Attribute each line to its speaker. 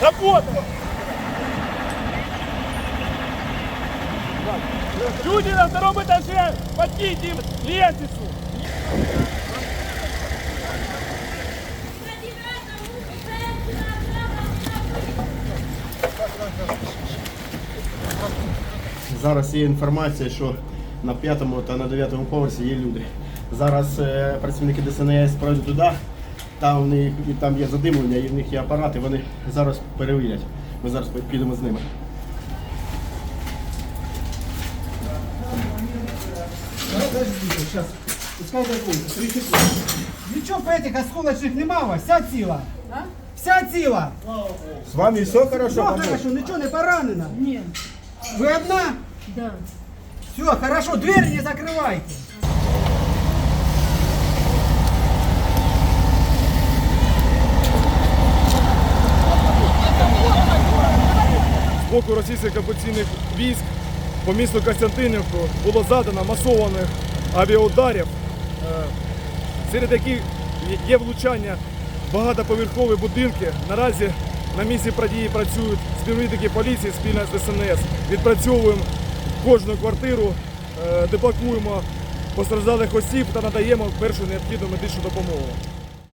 Speaker 1: Работай! Люди на втором этаже! Подкиньте им лестницу!
Speaker 2: Зараз є інформація, що на п'ятому та на дев'ятому поверсі є люди. Зараз е, працівники ДСНС пройдуть туди, там, в них, і там є задимлення, і в них є апарати, вони зараз перевірять. Ми зараз підемо з ними.
Speaker 3: Подождите, сейчас. Пускай дойдут. 30 Нічого этих осколочних нема, у вас, вся ціла. Вся ціла.
Speaker 2: З вами все хорошо?
Speaker 3: Все хорошо, нічого не поранено.
Speaker 4: Нет,
Speaker 3: Ви одна?
Speaker 4: да.
Speaker 3: Все, хорошо, двери не закрывайте.
Speaker 1: з боку російських окупаційних військ по місту Костянтинівку було задано масованих авіаударів, е, серед яких є влучання багатоповерхові будинки. Наразі на місці події працюють співробітники поліції спільно з ДСНС. Відпрацьовуємо кожну квартиру, депакуємо деблокуємо постраждалих осіб та надаємо першу необхідну медичну допомогу.